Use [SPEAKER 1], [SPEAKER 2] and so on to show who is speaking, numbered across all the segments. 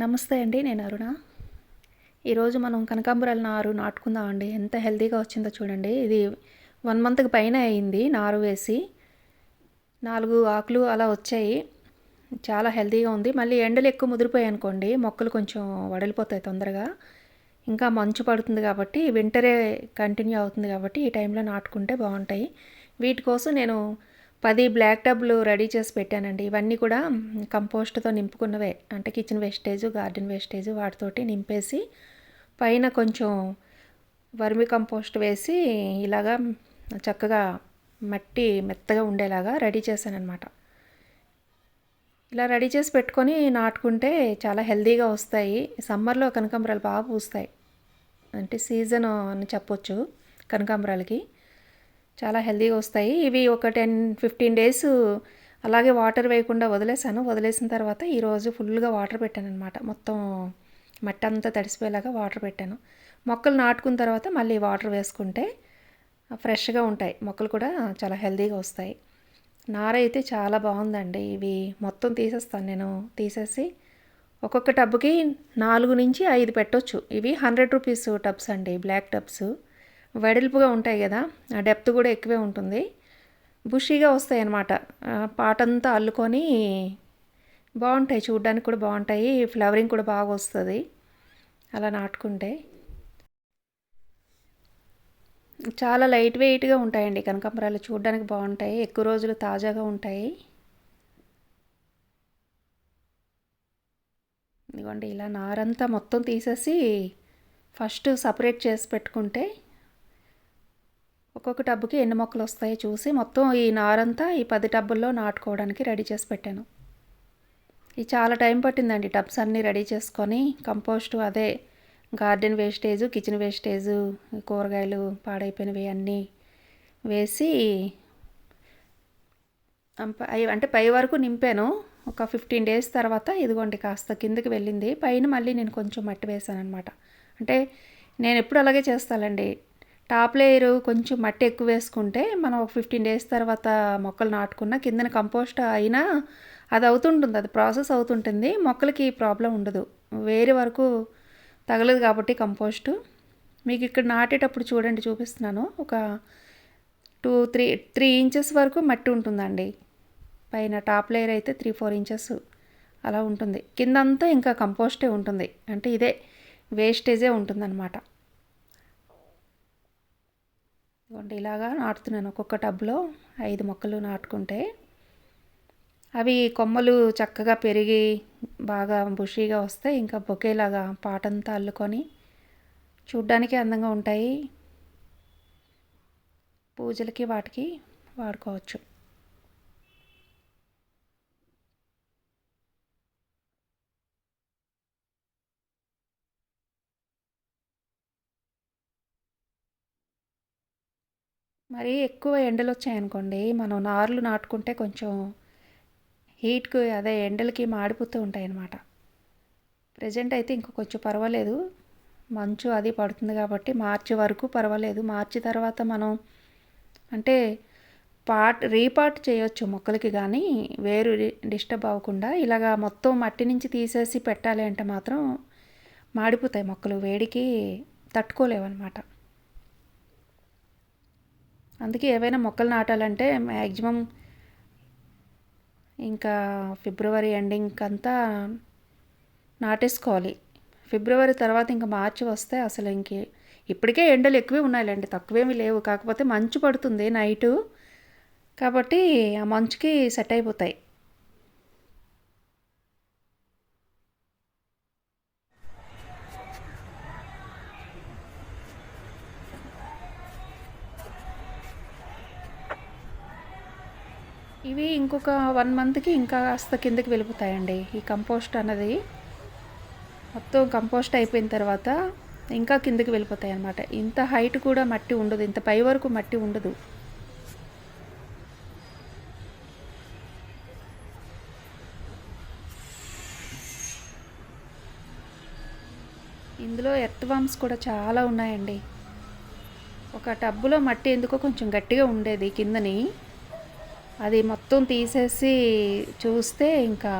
[SPEAKER 1] నమస్తే అండి నేను అరుణ. ఈరోజు మనం కనకాంబరాల నారు నాటుకుందాం అండి ఎంత హెల్తీగా వచ్చిందో చూడండి. ఇది వన్ మంత్కి పైన అయింది నారు వేసి. నాలుగు ఆకులు అలా వచ్చాయి. చాలా హెల్తీగా ఉంది. మళ్ళీ ఎండలు ఎక్కువ ముదిరిపోయాయి అనుకోండి మొక్కలు కొంచెం వడలిపోతాయి తొందరగా. ఇంకా మంచు పడుతుంది కాబట్టి వింటరే కంటిన్యూ అవుతుంది కాబట్టి ఈ టైంలో నాటుకుంటే బాగుంటాయి. వీటి కోసం నేను పది బ్లాక్ టబ్లు రెడీ చేసి పెట్టానండి. ఇవన్నీ కూడా కంపోస్ట్తో నింపుకున్నవే. అంటే కిచెన్ వేస్టేజ్ గార్డెన్ వేస్టేజ్ వాటితోటి నింపేసి పైన కొంచెం వర్మి కంపోస్ట్ వేసి ఇలాగా చక్కగా మట్టి మెత్తగా ఉండేలాగా రెడీ చేశాను ఇలా రెడీ చేసి పెట్టుకొని నాటుకుంటే చాలా హెల్దీగా వస్తాయి. సమ్మర్లో కనకాంబరాలు బాగా పూస్తాయి. అంటే సీజన్ అని చెప్పొచ్చు కనకాంబరాలకి. చాలా హెల్తీగా వస్తాయి. ఇవి ఒక టెన్ ఫిఫ్టీన్ డేస్ అలాగే వాటర్ వేయకుండా వదిలేసాను వదిలేసిన తర్వాత ఈరోజు ఫుల్గా వాటర్ పెట్టాను అనమాట మొత్తం మట్టి అంతా తడిసిపోయేలాగా వాటర్ పెట్టాను. మొక్కలు నాటుకున్న తర్వాత మళ్ళీ వాటర్ వేసుకుంటే ఫ్రెష్గా ఉంటాయి. మొక్కలు కూడా చాలా హెల్తీగా వస్తాయి. నార అయితే చాలా బాగుందండి. ఇవి మొత్తం తీసేస్తాను నేను. తీసేసి ఒక్కొక్క టబ్కి నాలుగు నుంచి ఐదు పెట్టొచ్చు. ఇవి హండ్రెడ్ రూపీస్ టబ్స్ అండి. Black tubs. వెడల్పుగా ఉంటాయి కదా ఆ డెప్త్ కూడా ఎక్కువే ఉంటుంది. బుషీగా వస్తాయి అన్నమాట పాటంతా అల్లుకొని బాగుంటాయి చూడ్డానికి కూడా బాగుంటాయి ఫ్లవరింగ్ కూడా బాగా వస్తుంది. అలా నాటుకుంటే చాలా లైట్ వెయిట్గా ఉంటాయండి కనకాంబరాలు చూడడానికి బాగుంటాయి ఎక్కువ రోజులు తాజాగా ఉంటాయి. ఇదిగోండి ఇలా నారంతా మొత్తం తీసేసి ఫస్ట్ సపరేట్ చేసి పెట్టుకుంటే ఒక్కొక్క టబ్బుకి ఎన్ని మొక్కలు వస్తాయో చూసి మొత్తం ఈ నారంతా ఈ పది టబ్బుల్లో నాటుకోవడానికి రెడీ చేసి పెట్టాను. ఇది చాలా టైం పట్టిందండి టబ్స్ అన్నీ రెడీ చేసుకొని కంపోస్ట్ అదే గార్డెన్ వేస్టేజ్ కిచెన్ వేస్టేజ్ కూరగాయలు పాడైపోయినవి అన్నీ వేసి అంటే పై వరకు నింపాను. ఒక ఫిఫ్టీన్ డేస్ తర్వాత ఇదిగోండి కాస్త కిందకి వెళ్ళింది. పైన మళ్ళీ నేను కొంచెం మట్టి వేసాను అనమాట అంటే నేను ఎప్పుడు అలాగే చేస్తానండి. టాప్ లేయర్ కొంచెం మట్టి ఎక్కువ వేసుకుంటే మనం ఒక ఫిఫ్టీన్ డేస్ తర్వాత మొక్కలు నాటుకున్న కిందన కంపోస్ట్ అయినా అది అవుతుంటుంది అది ప్రాసెస్ అవుతుంటుంది. మొక్కలకి ప్రాబ్లం ఉండదు. వేరే వరకు తగలదు కాబట్టి కంపోస్టు. మీకు ఇక్కడ నాటేటప్పుడు చూడండి చూపిస్తున్నాను. ఒక టూ త్రీ త్రీ ఇంచెస్ వరకు మట్టి ఉంటుందండి. పైన టాప్ లేయర్ అయితే త్రీ ఫోర్ ఇంచెస్ అలా ఉంటుంది. కిందంతా ఇంకా కంపోస్టే ఉంటుంది. అంటే ఇదే వేస్టేజే ఉంటుందన్నమాట. ఇదిగోండి ఇలాగా నాటుతున్నాను. ఒక్కొక్క టబ్లో ఐదు మొక్కలు నాటుకుంటే అవి కొమ్మలు చక్కగా పెరిగి బాగా బుషీగా వస్తే ఇంకా బొకేలాగా పాటంతా అల్లుకొని చూడ్డానికి అందంగా ఉంటాయి. పూజలకి వాటికి వాడుకోవచ్చు. మరి ఎక్కువ ఎండలు వచ్చాయనుకోండి మనం నార్లు నాటుకుంటే కొంచెం హీట్కి అదే ఎండలకి మాడిపోతూ ఉంటాయి అన్నమాట ప్రజెంట్ అయితే ఇంక కొంచెం పర్వాలేదు. మంచు అది పడుతుంది కాబట్టి మార్చి వరకు పర్వాలేదు. మార్చి తర్వాత మనం అంటే పాట్ రీపాట్ చేయొచ్చు మొక్కలకి కానీ వేరు డిస్టర్బ్ అవ్వకుండా ఇలాగా మొత్తం మట్టి నుంచి తీసేసి పెట్టాలి అంటే మాత్రం మాడిపోతాయి మొక్కలు వేడికి తట్టుకోలేవన్నమాట. అందుకే ఏవైనా మొక్కలు నాటాలంటే మ్యాక్సిమం ఇంకా ఫిబ్రవరి ఎండింగ్ అంతా నాటేసుకోవాలి. ఫిబ్రవరి తర్వాత ఇంకా మార్చి వస్తే అసలు ఇంక ఇప్పటికే ఎండలు ఎక్కువే ఉన్నాయిలేండి. తక్కువేమీ లేవు. కాకపోతే మంచు పడుతుంది నైటు. కాబట్టి ఆ మంచుకి సెట్ అయిపోతాయి. ఇవి ఇంకొక వన్ మంత్కి ఇంకా కాస్త కిందకి వెళ్ళిపోతాయండి. ఈ కంపోస్ట్ అన్నది మొత్తం కంపోస్ట్ అయిపోయిన తర్వాత ఇంకా కిందకి వెళ్ళిపోతాయి అన్నమాట. ఇంత హైట్ కూడా మట్టి ఉండదు. ఇంత పై వరకు మట్టి ఉండదు. ఇందులో ఎర్త్ వామ్స్ కూడా చాలా ఉన్నాయండి. ఒక టబ్బులో మట్టి ఎందుకో కొంచెం గట్టిగా ఉండేది కిందని. అది మొత్తం తీసేసి చూస్తే ఇంకా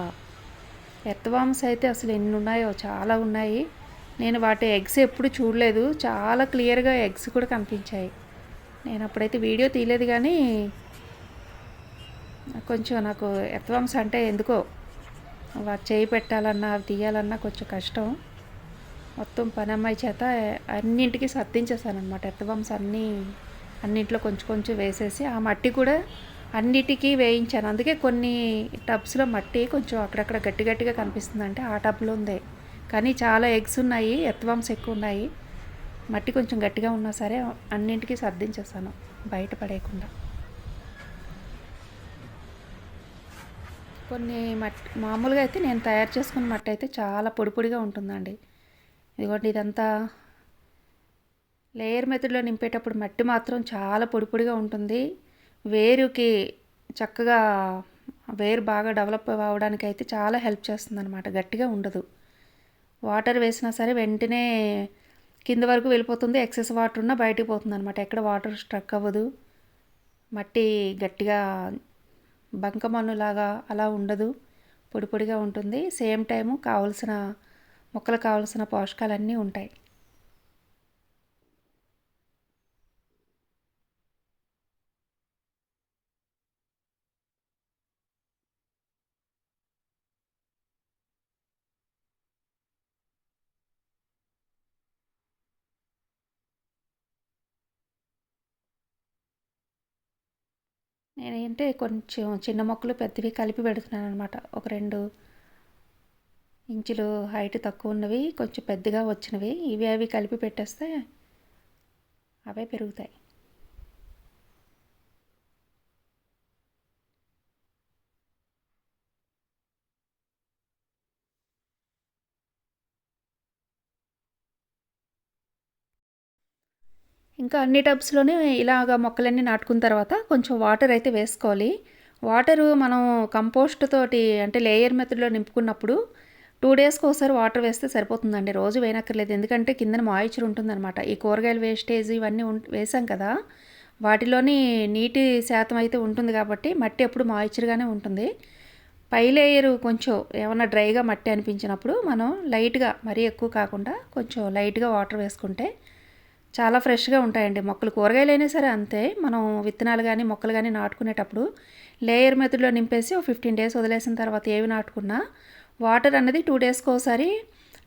[SPEAKER 1] ఎర్త్వామ్స్ అయితే అసలు ఎన్ని ఉన్నాయో చాలా ఉన్నాయి. నేను వాటి ఎగ్స్ ఎప్పుడు చూడలేదు. చాలా క్లియర్గా ఎగ్స్ కూడా కనిపించాయి. నేను అప్పుడైతే వీడియో తీయలేదు కానీ కొంచెం నాకు ఎర్త్వామ్స్ అంటే ఎందుకో వాటి చేయి పెట్టాలన్నా అవి తీయాలన్నా కొంచెం కష్టం. మొత్తం పని అమ్మాయి చేత అన్నింటికి సర్దించేసాను అనమాట ఎర్త్వామ్స్ అన్నీ అన్నింట్లో కొంచెం కొంచెం వేసేసి ఆ మట్టి కూడా అన్నిటికీ వేయించాను. అందుకే కొన్ని టబ్స్లో మట్టి కొంచెం అక్కడక్కడ గట్టి గట్టిగా కనిపిస్తుంది అంటే ఆ టబ్లో ఉంది. కానీ చాలా ఎగ్స్ ఉన్నాయి ఎత్వాంస్ ఎక్కువ ఉన్నాయి. మట్టి కొంచెం గట్టిగా ఉన్నా సరే అన్నింటికి సర్దించేస్తాను బయట పడేయకుండా. కొన్ని మట్టి మామూలుగా అయితే నేను తయారు చేసుకున్న మట్టి అయితే చాలా పొడి పొడిగా ఉంటుందండి. ఇదిగోండి ఇదంతా లేయర్ మెథడ్లో నింపేటప్పుడు మట్టి మాత్రం చాలా పొడి పొడిగా ఉంటుంది. వేరుకి చక్కగా వేరు బాగా డెవలప్ అవ్వడానికి అయితే చాలా హెల్ప్ చేస్తుంది అనమాట గట్టిగా ఉండదు. వాటర్ వేసినా సరే వెంటనే కింద వరకు వెళ్ళిపోతుంది. ఎక్సెస్ వాటర్ ఉన్నా బయటికి పోతుంది అనమాట ఎక్కడ వాటర్ స్ట్రక్ అవ్వదు. మట్టి గట్టిగా బంకమన్నులాగా అలా ఉండదు. పొడి పొడిగా ఉంటుంది. సేమ్ టైము కావలసిన మొక్కలు కావలసిన పోషకాలన్నీ ఉంటాయి. నేనేంటే కొంచెం చిన్న మొక్కలు పెద్దవి కలిపి పెడుతున్నాను అనమాట ఒక రెండు ఇంచులు హైట్ తక్కువ ఉన్నవి కొంచెం పెద్దగా వచ్చినవి. ఇవి అవి కలిపి పెట్టేస్తే అవే పెరుగుతాయి. ఇంకా అన్ని టబ్స్లోనే ఇలాగ మొక్కలన్నీ నాటుకున్న తర్వాత కొంచెం వాటర్ అయితే వేసుకోవాలి. వాటరు మనం కంపోస్ట్ తోటి అంటే లేయర్ మెథడ్లో నింపుకున్నప్పుడు టూ డేస్కి ఒకసారి వాటర్ వేస్తే సరిపోతుందండి. రోజు వేయనక్కర్లేదు. ఎందుకంటే కిందన మాయిచర్ ఉంటుందన్నమాట. ఈ కూరగాయల వేస్టేజ్ ఇవన్నీ వేసాం కదా వాటిలోని నీటి శాతం అయితే ఉంటుంది కాబట్టి మట్టి ఎప్పుడు మాయిచర్గానే ఉంటుంది. పై లేయరు కొంచెం ఏమన్నా డ్రైగా మట్టి అనిపించినప్పుడు మనం లైట్గా మరీ ఎక్కువ కాకుండా కొంచెం లైట్గా వాటర్ వేసుకుంటే చాలా ఫ్రెష్గా ఉంటాయండి మొక్కలు. కూరగాయలు అయినా సరే అంతే. మనం విత్తనాలు కానీ మొక్కలు కానీ నాటుకునేటప్పుడు లేయర్ మెథడ్లో నింపేసి ఒక ఫిఫ్టీన్ డేస్ వదిలేసిన తర్వాత ఏవి నాటుకున్నా వాటర్ అనేది టూ డేస్కి ఒకసారి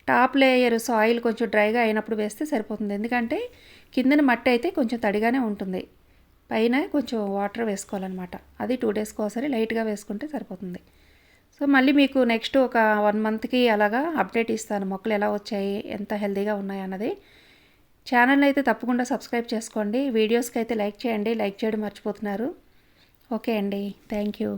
[SPEAKER 1] టాప్ లేయర్ సాయిల్ కొంచెం డ్రైగా అయినప్పుడు వేస్తే సరిపోతుంది. ఎందుకంటే కిందన మట్టి అయితే కొంచెం తడిగానే ఉంటుంది. పైన కొంచెం వాటర్ వేసుకోవాలన్నమాట. అది టూ డేస్కి ఒకసారి లైట్గా వేసుకుంటే సరిపోతుంది. సో మళ్ళీ మీకు నెక్స్ట్ ఒక వన్ మంత్కి అలాగా అప్డేట్ ఇస్తాను. మొక్కలు ఎలా వచ్చాయి ఎంత హెల్తీగా ఉన్నాయి అన్నది ఛానల్ అయితే తప్పకుండా సబ్స్క్రైబ్ చేసుకోండి. వీడియోస్కి అయితే లైక్ చేయండి. లైక్ చేయడం మర్చిపోతున్నారు. ఓకే అండి. Thank you.